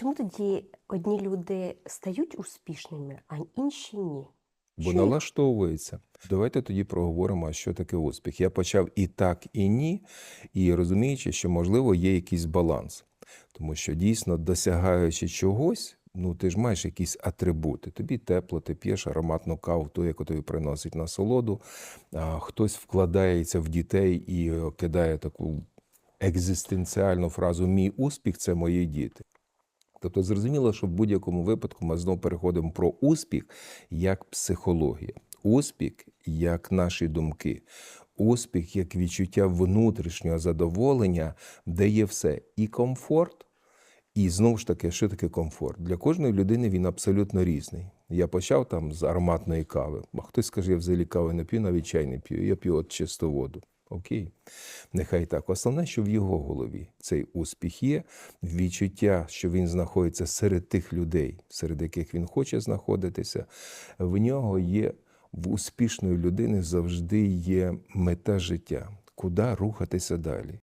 Чому тоді одні люди стають успішними, а інші ні? Бо налаштовується. Давайте тоді проговоримо, що таке успіх. Я почав і так, і ні, і розуміючи, що можливо є якийсь баланс. Тому що дійсно досягаючи чогось, ну ти ж маєш якісь атрибути. Тобі тепло, ти п'єш ароматну каву, ту, яку тобі приносить насолоду. А, хтось вкладається в дітей і е, кидає таку екзистенціальну фразу Мій успіх це мої діти. Тобто зрозуміло, що в будь-якому випадку ми знову переходимо про успіх як психологія, успіх як наші думки, успіх як відчуття внутрішнього задоволення, де є все і комфорт. І знову ж таки, що таке комфорт? Для кожної людини він абсолютно різний. Я почав там з ароматної кави, а хтось скаже, я взагалі кави не п'ю, навіть чай не п'ю, я п'ю от чисту воду. Окей, нехай так. Основне, що в його голові цей успіх є, відчуття, що він знаходиться серед тих людей, серед яких він хоче знаходитися. В нього є в успішної людини завжди є мета життя, куди рухатися далі.